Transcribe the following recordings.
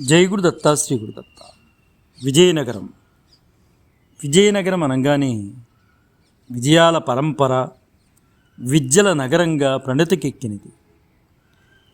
జై గురుదత్త శ్రీ గురుదత్త విజయనగరం. విజయనగరం అనగానే విజయాల పరంపర విద్యల నగరంగా ప్రణతికెక్కినది.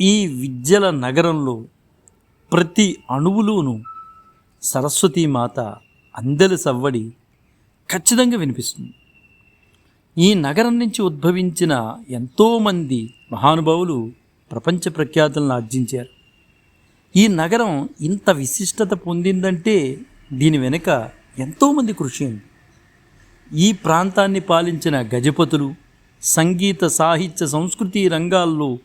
ఈ విద్యల నగరంలో ప్రతి అణువులోనూ సరస్వతీమాత అందెల సవ్వడి ఖచ్చితంగా వినిపిస్తుంది. ఈ నగరం నుంచి ఉద్భవించిన ఎంతోమంది మహానుభావులు ప్రపంచ ప్రఖ్యాతులను ఆర్జించారు. ఈ నగరం ఇంత విశిష్టత పొందిందంటే దీని వెనుక ఎంతోమంది కృషి ఉంది. ఈ ప్రాంతాన్ని పాలించిన గజపతులు సంగీత సాహిత్య సంస్కృతి రంగాల్లో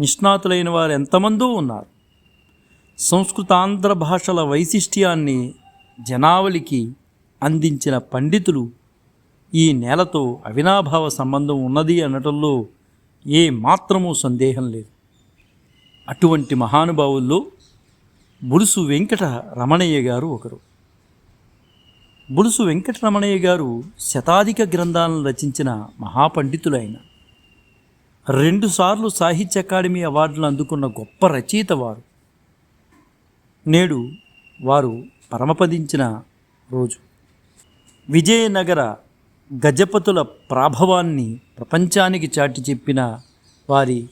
నిష్ణాతులైన వారు ఎంతమందో ఉన్నారు. సంస్కృతాంధ్ర భాషల వైశిష్ట్యాన్ని జనావళికి అందించిన పండితులు ఈ నేలతో అవినాభావ సంబంధం ఉన్నది అనటంలో ఏ మాత్రమూ సందేహం లేదు. అటువంటి మహానుభావుల్లో బుడుసు వెంకట రమణయ్య గారు ఒకరు. బుడుసు వెంకట రమణయ్య గారు శతాధిక గ్రంథాలను రచించిన మహాపండితులు ఆయన. రెండుసార్లు సాహిత్య అకాడమీ అవార్డులు అందుకున్న గొప్ప రచయిత వారు. నేడు వారు పరమపదించిన రోజు. విజయనగర గజపతుల ప్రాభవాన్ని ప్రపంచానికి చాటి చెప్పిన వారి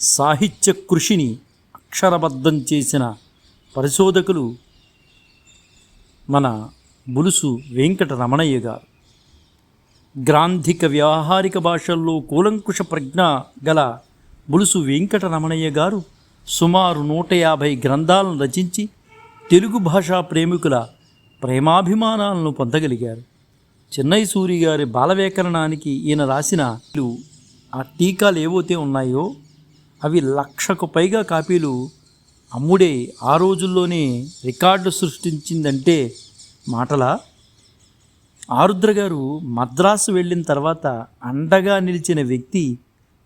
సాహిత్య కృషిని అక్షరబద్ధం చేసిన పరిశోధకులు మన బులుసు వెంకట రమణయ్య గారు. గ్రాంధిక వ్యావహారిక భాషల్లో కూలంకుష ప్రజ్ఞ గల బులుసు వెంకట రమణయ్య గారు సుమారు నూట యాభై గ్రంథాలను రచించి తెలుగు భాషా ప్రేమికుల ప్రేమాభిమానాలను పొందగలిగారు. చెన్నై సూరి గారి బాలవ్యాకరణానికి ఈయన రాసిన ఆ టీకాలు ఏవైతే ఉన్నాయో అవి లక్షకు పైగా కాపీలు అమ్ముడే ఆ రోజుల్లోనే రికార్డు సృష్టించిందంటే మాటల? ఆరుద్ర గారు మద్రాసు వెళ్ళిన తర్వాత అండగా నిలిచిన వ్యక్తి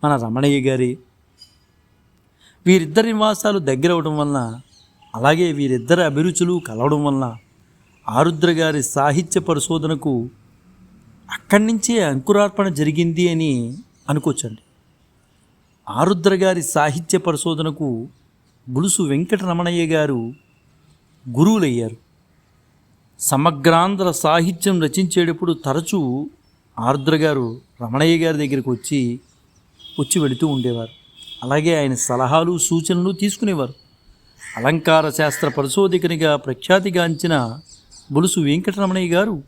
మన రమణయ్య గారి. వీరిద్దరి నివాసాలు దగ్గర అవడం వలన అలాగే వీరిద్దరి అభిరుచులు కలవడం వలన ఆరుద్ర గారి సాహిత్య పరిశోధనకు అక్కడి నుంచే అంకురార్పణ జరిగింది అని అనుకోవచ్చండి. ఆరుద్ర గారి సాహిత్య పరిశోధనకు బులుసు వెంకటరమణయ్య గారు గురువులయ్యారు. సమగ్రాంధ్ర సాహిత్యం రచించేటప్పుడు తరచూ ఆరుద్ర గారు రమణయ్య గారి దగ్గరికి వచ్చి వచ్చి వెళుతూ ఉండేవారు. అలాగే ఆయన సలహాలు సూచనలు తీసుకునేవారు. అలంకార శాస్త్ర పరిశోధకునిగా ప్రఖ్యాతిగాంచిన బులుసు వెంకటరమణయ్య గారు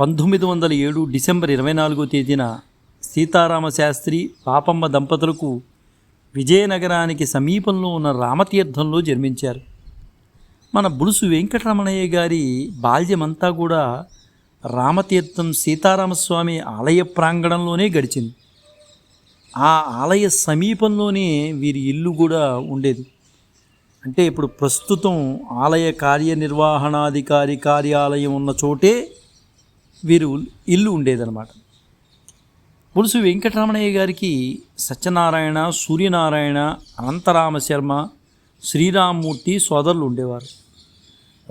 పంతొమ్మిది వందల ఏడు డిసెంబర్ ఇరవై నాలుగో తేదీన సీతారామ శాస్త్రి పాపమ్మ దంపతులకు విజయనగరానికి సమీపంలో ఉన్న రామతీర్థంలో జన్మించారు. మన బులుసు వెంకటరమణయ్య గారి బాల్యమంతా కూడా రామతీర్థం సీతారామస్వామి ఆలయ ప్రాంగణంలోనే గడిచింది. ఆ ఆలయ సమీపంలోనే వీరి ఇల్లు కూడా ఉండేది. అంటే ఇప్పుడు ప్రస్తుతం ఆలయ కార్యనిర్వహణాధికారి కార్యాలయం ఉన్న చోటే వీరు ఇల్లు ఉండేదన్నమాట. పులుసు వెంకటరమణయ్య గారికి సత్యనారాయణ సూర్యనారాయణ అనంతరామ శర్మ శ్రీరామ్మూర్తి సోదరులు ఉండేవారు.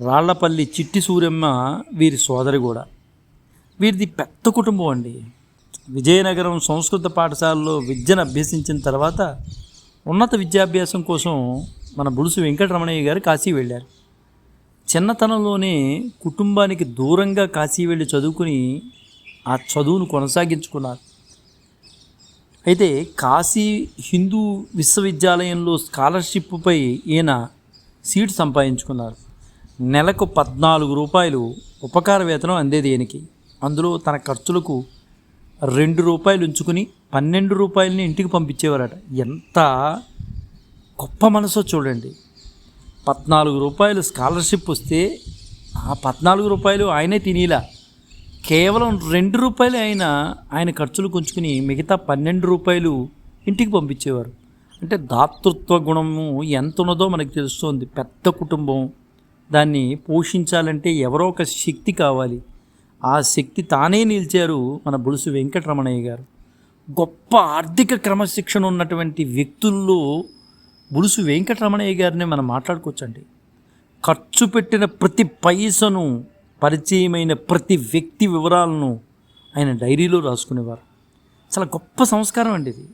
రాళ్ళపల్లి చిట్టి సూర్యమ్మ వీరి సోదరి కూడా. వీరిది పెద్ద కుటుంబం అండి. విజయనగరం సంస్కృత పాఠశాలలో విద్యను అభ్యసించిన తర్వాత ఉన్నత విద్యాభ్యాసం కోసం మన బులుసు వెంకటరమణయ్య గారు కాశీ వెళ్ళారు. చిన్నతనంలోనే కుటుంబానికి దూరంగా కాశీ వెళ్ళి చదువుకుని ఆ చదువును కొనసాగించుకున్నారు. అయితే కాశీ హిందూ విశ్వవిద్యాలయంలో స్కాలర్షిప్పై ఈయన సీట్ సంపాదించుకున్నారు. నెలకు పద్నాలుగు రూపాయలు ఉపకార వేతనం అందేది ఈయనకి. అందులో తన ఖర్చులకు రెండు రూపాయలు ఉంచుకుని పన్నెండు రూపాయలని ఇంటికి పంపించేవారట. ఎంత గొప్ప మనసో చూడండి. పద్నాలుగు రూపాయలు స్కాలర్షిప్ వస్తే ఆ పద్నాలుగు రూపాయలు ఆయనే తినేలా. కేవలం రెండు రూపాయలు అయినా ఆయన ఖర్చులు కొంచుకుని మిగతా పన్నెండు రూపాయలు ఇంటికి పంపించేవారు. అంటే దాతృత్వ గుణము ఎంత ఉన్నదో మనకు తెలుస్తుంది. పెద్ద కుటుంబం. దాన్ని పోషించాలంటే ఎవరో ఒక శక్తి కావాలి. ఆ శక్తి తానే నిలిచారు మన బులుసు వెంకటరమణయ్య గారు. గొప్ప ఆర్థిక క్రమశిక్షణ ఉన్నటువంటి వ్యక్తుల్లో బులుసు వెంకటరమణయ్య గారిని మనం మాట్లాడుకోవచ్చండి. ఖర్చు పెట్టిన ప్రతి పైసను పరిచయమైన ప్రతి వ్యక్తి వివరాలను ఆయన డైరీలో రాసుకునేవారు. చాలా గొప్ప సంస్కారం అండి ఇది.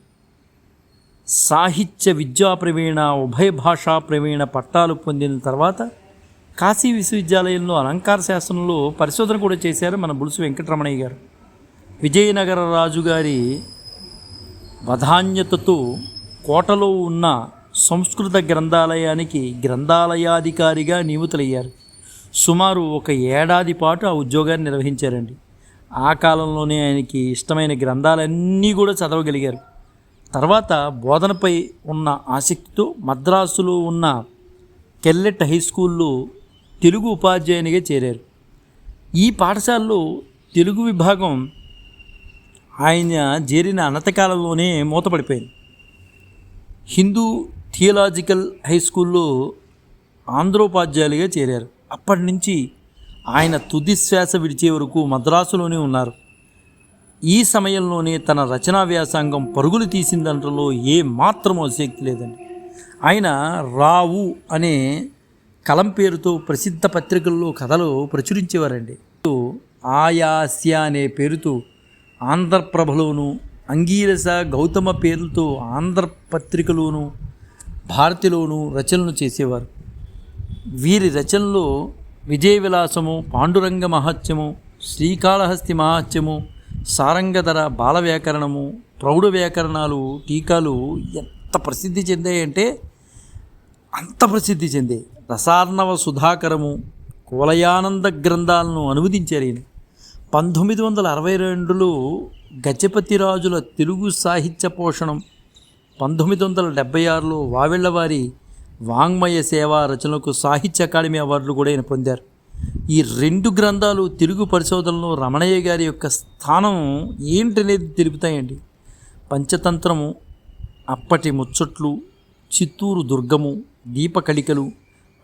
సాహిత్య విద్యా ప్రవీణ ఉభయ భాషా ప్రవీణ పట్టాలు పొందిన తర్వాత కాశీ విశ్వవిద్యాలయంలో అలంకార శాస్త్రంలో పరిశోధన కూడా చేశారు మన బులుసు వెంకటరమణయ్య గారు. విజయనగర రాజుగారి వధాన్యతతో కోటలో ఉన్న సంస్కృత గ్రంథాలయానికి గ్రంథాలయాధికారిగా నియమితులయ్యారు. సుమారు ఒక ఏడాది పాటు ఆ ఉద్యోగాన్ని నిర్వహించారండి. ఆ కాలంలోనే ఆయనకి ఇష్టమైన గ్రంథాలన్నీ కూడా చదవగలిగారు. తర్వాత బోధనపై ఉన్న ఆసక్తితో మద్రాసులో ఉన్న కెల్లెట్ హై స్కూల్లో తెలుగు ఉపాధ్యాయునిగా చేరారు. ఈ పాఠశాలలో తెలుగు విభాగం ఆయన చేరిన అనతకాలంలోనే మూతపడిపోయింది. హిందూ థియలాజికల్ హై స్కూల్లో ఆంధ్రోపాధ్యాయులుగా చేరారు. అప్పటి నుంచి ఆయన తుది శ్వాస విడిచే వరకు మద్రాసులోనే ఉన్నారు. ఈ సమయంలోనే తన రచనా వ్యాసంగం పరుగులు తీసిందంటలో ఏ మాత్రం ఆసక్తి లేదండి. ఆయన రావు అనే కలం పేరుతో ప్రసిద్ధ పత్రికల్లో కథలు ప్రచురించేవారండి. ఆయాస్య అనే పేరుతో ఆంధ్రప్రభలోను అంగీరస గౌతమ పేర్లతో ఆంధ్ర పత్రికలోను భారతిలోను రచనలు చేసేవారు. వీరి రచనలు విజయ విలాసము పాండురంగ మహత్యము శ్రీకాళహస్తి మహత్యము సారంగధర బాల వ్యాకరణము ప్రౌఢ వ్యాకరణాలు టీకాలు ఎంత ప్రసిద్ధి చెందాయంటే అంత ప్రసిద్ధి చెందే రసార్ణవ సుధాకరము కులయానంద గ్రంథాలను అనువదించారు ఈయన. పంతొమ్మిది వందల అరవై రెండులో గజపతి రాజుల తెలుగు సాహిత్య పోషణం పంతొమ్మిది వందల డెబ్బై ఆరులో వావిళ్ళవారి వాంగ్మయ సేవా రచనలకు సాహిత్య అకాడమీ అవార్డులు కూడా ఆయన పొందారు. ఈ రెండు గ్రంథాలు తెలుగు పరిశోధనలో రమణయ్య గారి యొక్క స్థానం ఏంటనేది తెలుపుతాయండి. పంచతంత్రము అప్పటి ముచ్చట్లు చిత్తూరు దుర్గము దీపకళికలు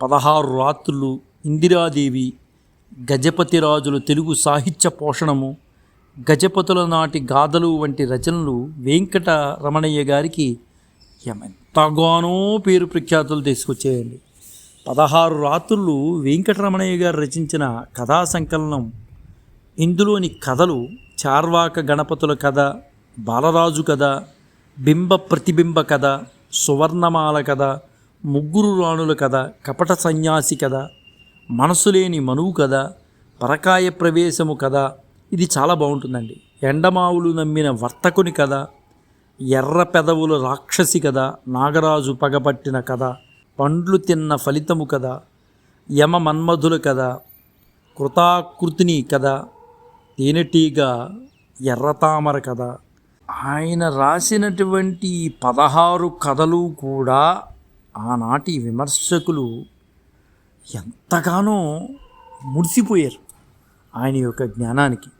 పదహారు రాత్రులు ఇందిరాదేవి గజపతి రాజుల తెలుగు సాహిత్య పోషణము గజపతుల నాటి గాథలు వంటి రచనలు వెంకట రమణయ్య గారికి ఎంతగానో పేరు ప్రఖ్యాతులు తీసుకొచ్చేయండి. పదహారు రాత్రులు వెంకటరమణయ్య గారు రచించిన కథా సంకలనం. ఇందులోని కథలు చార్వాక గణపతుల కథ బాలరాజు కథ బింబ ప్రతిబింబ కథ సువర్ణమాల కథ ముగ్గురు రాణుల కథ కపట సన్యాసి కథ మనసులేని మనువు కథ పరకాయ ప్రవేశము కథ. ఇది చాలా బాగుంటుందండి. ఎండమావులు నమ్మిన వర్తకుని కథ ఎర్ర పెదవుల రాక్షసి కథ నాగరాజు పగపట్టిన కథ పండ్లు తిన్న ఫలితము కథ యమ మన్మధుల కథ కృతాకృతిని కథ తేనెటీగ ఎర్రతామర కథ. ఆయన రాసినటువంటి పదహారు కథలు కూడా ఆనాటి విమర్శకులు ఎంతగానో ముడిసిపోయారు ఆయన యొక్క జ్ఞానానికి.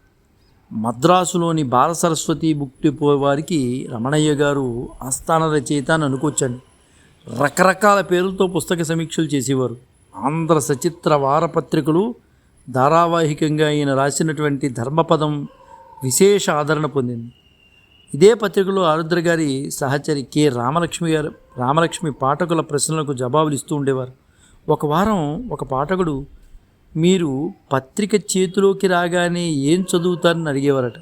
మద్రాసులోని బాల సరస్వతి బుక్టి వారికి రమణయ్య గారు ఆస్థాన రచయిత అని అనుకోవచ్చండి. రకరకాల పేర్లతో పుస్తక సమీక్షలు చేసేవారు. ఆంధ్ర సచిత్ర వారపత్రికలు ధారావాహికంగా ఈయన రాసినటువంటి ధర్మపదం విశేష ఆదరణ పొందింది. ఇదే పత్రికలో ఆరుద్ర గారి సహచరి కె. రామలక్ష్మి గారు రామలక్ష్మి పాఠకుల ప్రశ్నలకు జవాబులు ఇస్తూ ఉండేవారు. ఒక వారం ఒక పాఠకుడు మీరు పత్రిక చేతిలోకి రాగానే ఏం చదువుతారని అడిగేవారట.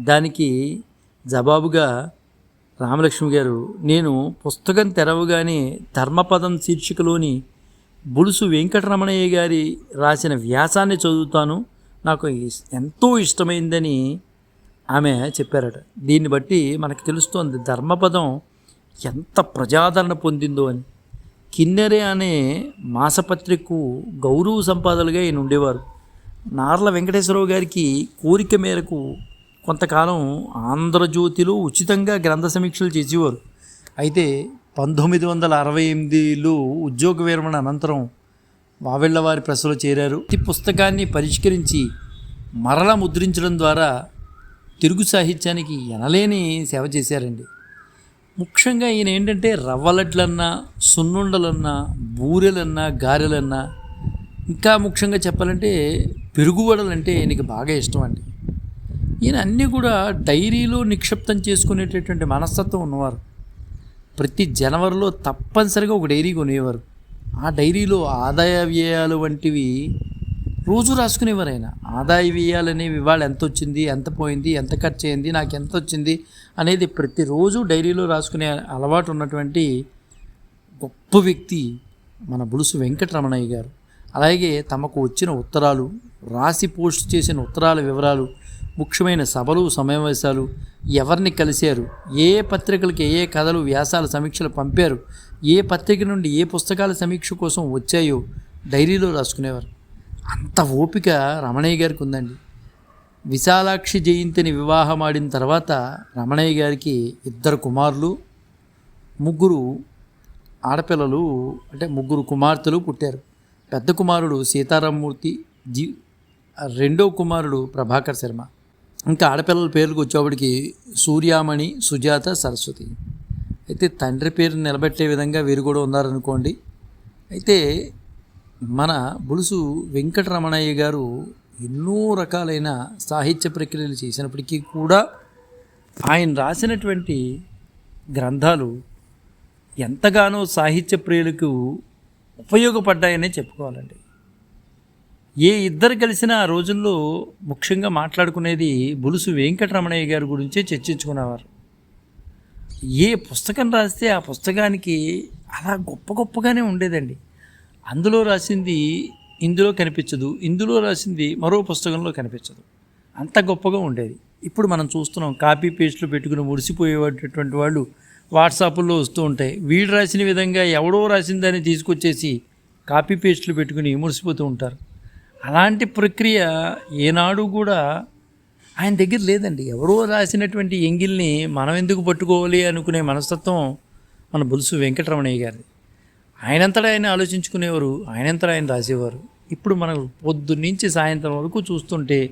దానికి జవాబుగా రామలక్ష్మి గారు నేను పుస్తకం తెరవగానే ధర్మపదం శీర్షికలోని బులుసు వెంకటరమణయ్య గారి రాసిన వ్యాసాన్ని చదువుతాను. నాకు ఎంతో ఇష్టమైందని ఆమె చెప్పారట. దీన్ని బట్టి మనకు తెలుస్తోంది ధర్మపదం ఎంత ప్రజాదరణ పొందిందో అని. కిన్నెరే అనే మాసపత్రికకు గౌరవ సంపాదలుగా ఈయన ఉండేవారు. నార్ల వెంకటేశ్వరరావు గారికి కోరిక మేరకు కొంతకాలం ఆంధ్రజ్యోతిలో ఉచితంగా గ్రంథ సమీక్షలు చేసేవారు. అయితే పంతొమ్మిది వందల అరవై ఎనిమిదిలో ఉద్యోగ విరమణ అనంతరం వావెళ్ళవారి ప్రెస్లో చేరారు. ఈ పుస్తకాన్ని పరిష్కరించి మరలా ముద్రించడం ద్వారా తెలుగు సాహిత్యానికి ఎనలేని సేవ చేశారండి. ముఖ్యంగా ఈయన ఏంటంటే రవ్వలడ్లన్నా సున్నుండలన్నా బూరెలన్నా గారెలన్నా ఇంకా ముఖ్యంగా చెప్పాలంటే పెరుగువడలంటే ఈయనకి బాగా ఇష్టం అండి. ఈయన అన్నీ కూడా డైరీలో నిక్షిప్తం చేసుకునేటటువంటి మనస్తత్వం ఉన్నవారు. ప్రతి జనవరిలో తప్పనిసరిగా ఒక డైరీ కొనేవారు. ఆ డైరీలో ఆదాయ వ్యయాలు వంటివి రోజు రాసుకునేవారు ఆయన ఆదాయ వ్యయాలనేవి ఇవాళ ఎంత వచ్చింది ఎంత పోయింది ఎంత ఖర్చు అయింది నాకు ఎంత వచ్చింది అనేది ప్రతిరోజు డైరీలో రాసుకునే అలవాటు ఉన్నటువంటి గొప్ప వ్యక్తి మన బులుసు వెంకటరమణయ్య గారు. అలాగే తమకు వచ్చిన ఉత్తరాలు రాసి పోస్ట్ చేసిన ఉత్తరాల వివరాలు ముఖ్యమైన సభలు సమావేశాలు ఎవరిని కలిశారు ఏ పత్రికలకి ఏ కథలు వ్యాసాల సమీక్షలు పంపారు ఏ పత్రిక నుండి ఏ పుస్తకాల సమీక్ష కోసం వచ్చాయో డైరీలో రాసుకునేవారు. అంత ఓపిక రమణయ్య గారికి ఉందండి. విశాలాక్షి జయంతిని వివాహం ఆడిన తర్వాత రమణయ్య గారికి ఇద్దరు కుమారులు ముగ్గురు ఆడపిల్లలు అంటే ముగ్గురు కుమార్తెలు పుట్టారు. పెద్ద కుమారుడు సీతారామమూర్తి జీ రెండో కుమారుడు ప్రభాకర్ శర్మ. ఇంకా ఆడపిల్లల పేర్లకు వచ్చేప్పటికి సూర్యామణి సుజాత సరస్వతి. అయితే తండ్రి పేరు నిలబెట్టే విధంగా వీరు కూడా ఉన్నారనుకోండి. అయితే మన బులుసు వెంకటరమణయ్య గారు ఎన్నో రకాలైన సాహిత్య ప్రక్రియలు చేసినప్పటికీ కూడా ఆయన రాసినటువంటి గ్రంథాలు ఎంతగానో సాహిత్య ప్రియులకు ఉపయోగపడ్డాయనే చెప్పుకోవాలండి. ఏ ఇద్దరు కలిసిన ఆ రోజుల్లో ముఖ్యంగా మాట్లాడుకునేది బులుసు వెంకటరమణయ్య గారి గురించే చర్చించుకునేవారు. ఏ పుస్తకం రాస్తే ఆ పుస్తకానికి అలా గొప్ప గొప్పగానే ఉండేదండి. అందులో రాసింది ఇందులో కనిపించదు ఇందులో రాసింది మరో పుస్తకంలో కనిపించదు. అంత గొప్పగా ఉండేది. ఇప్పుడు మనం చూస్తున్నాం కాపీ పేస్ట్లు పెట్టుకుని మురిసిపోయేటటువంటి వాళ్ళు వాట్సాప్లో వస్తూ ఉంటాయి. వీడు రాసిన విధంగా ఎవడో రాసిందని తీసుకొచ్చేసి కాపీ పేస్ట్లు పెట్టుకుని మురిసిపోతూ ఉంటారు. అలాంటి ప్రక్రియ ఏనాడు కూడా ఆయన దగ్గర లేదండి. ఎవరో రాసినటువంటి ఎంగిల్ని మనం ఎందుకు పట్టుకోవాలి అనుకునే మనస్తత్వం మన బులుసు వెంకటరమణయ్య గారిది. ఆయనంతటా ఆయన ఆలోచించుకునేవారు ఆయనంతటా ఆయన రాసేవారు. ఇప్పుడు మనం పొద్దున్నుంచి సాయంత్రం వరకు చూస్తుంటే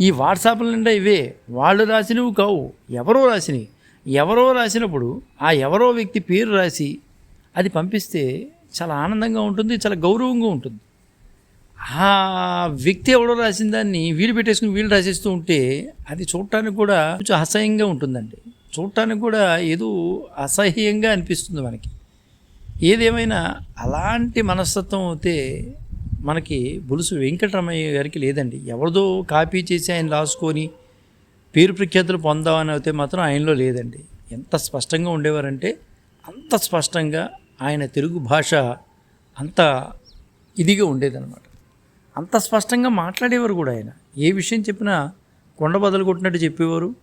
ఈ వాట్సాప్ల నిండా ఇవే. వాళ్ళు రాసినవి కావు ఎవరో రాసినవి. ఎవరో రాసినప్పుడు ఆ ఎవరో వ్యక్తి పేరు రాసి అది పంపిస్తే చాలా ఆనందంగా ఉంటుంది చాలా గౌరవంగా ఉంటుంది. ఆ వ్యక్తి ఎవడో రాసిన దాన్ని వీలు పెట్టేసుకుని వీలు రాసేస్తూ ఉంటే అది చూడటానికి కూడా కొంచెం అసహ్యంగా ఉంటుందండి. చూడటానికి కూడా ఏదో అసహ్యంగా అనిపిస్తుంది మనకి. ఏదేమైనా అలాంటి మనస్తత్వం అయితే మనకి బులుసు వెంకటరమయ్య గారికి లేదండి. ఎవరిదో కాపీ చేసి ఆయన రాసుకొని పేరు ప్రఖ్యాతులు పొందామని అయితే మాత్రం ఆయనలో లేదండి. ఎంత స్పష్టంగా ఉండేవారంటే అంత స్పష్టంగా ఆయన తెలుగు భాష అంత ఇదిగా ఉండేదన్నమాట. అంత స్పష్టంగా మాట్లాడేవారు కూడా ఆయన. ఏ విషయం చెప్పినా కొండ బదులు కొట్టినట్టు చెప్పేవారు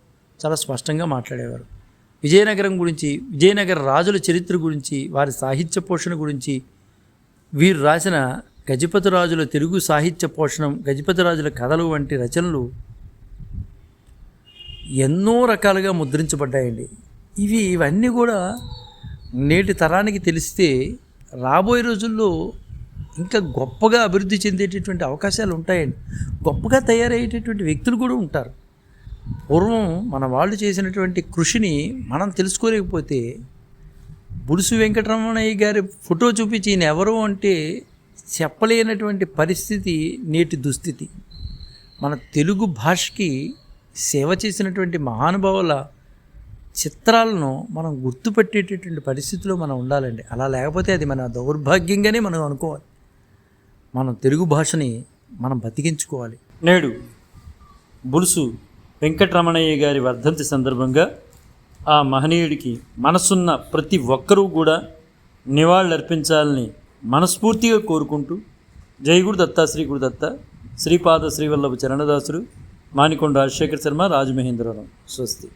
చాలా స్పష్టంగా మాట్లాడేవారు. విజయనగరం గురించి విజయనగర రాజుల చరిత్ర గురించి వారి సాహిత్య పోషణ గురించి వీరు రాసిన గజపతి రాజుల తెలుగు సాహిత్య పోషణం గజపతి రాజుల కథలు వంటి రచనలు ఎన్నో రకాలుగా ముద్రించబడ్డాయండి. ఇవి ఇవన్నీ కూడా నేటి తరానికి తెలిస్తే రాబోయే రోజుల్లో ఇంకా గొప్పగా అభివృద్ధి చెందేటటువంటి అవకాశాలు ఉంటాయండి. గొప్పగా తయారయ్యేటటువంటి వ్యక్తులు కూడా ఉంటారు. పూర్వం మన వాళ్ళు చేసినటువంటి కృషిని మనం తెలుసుకోలేకపోతే బుడుసు వెంకటరమణయ్య గారి ఫోటో చూపించి ఈయన ఎవరు అంటే చెప్పలేనటువంటి పరిస్థితి నేటి దుస్థితి. మన తెలుగు భాషకి సేవ చేసినటువంటి మహానుభావుల చిత్రాలను మనం గుర్తుపెట్టేటటువంటి పరిస్థితిలో మనం ఉండాలండి. అలా లేకపోతే అది మన దౌర్భాగ్యంగానే మనం అనుకోవాలి. మనం తెలుగు భాషని మనం బతికించుకోవాలి. నేడు బులుసు వెంకటరమణయ్య గారి వర్ధంతి సందర్భంగా ఆ మహనీయుడికి మనసున్న ప్రతి ఒక్కరూ కూడా నివాళులర్పించాలని మనస్ఫూర్తిగా కోరుకుంటూ జయగురు దత్త దత్తా శ్రీ గురు దత్త శ్రీపాద శ్రీవల్లభ చరణదాసుడు మానికొండ రాజశేఖర శర్మ రాజమహేంద్రవరం స్వస్తి.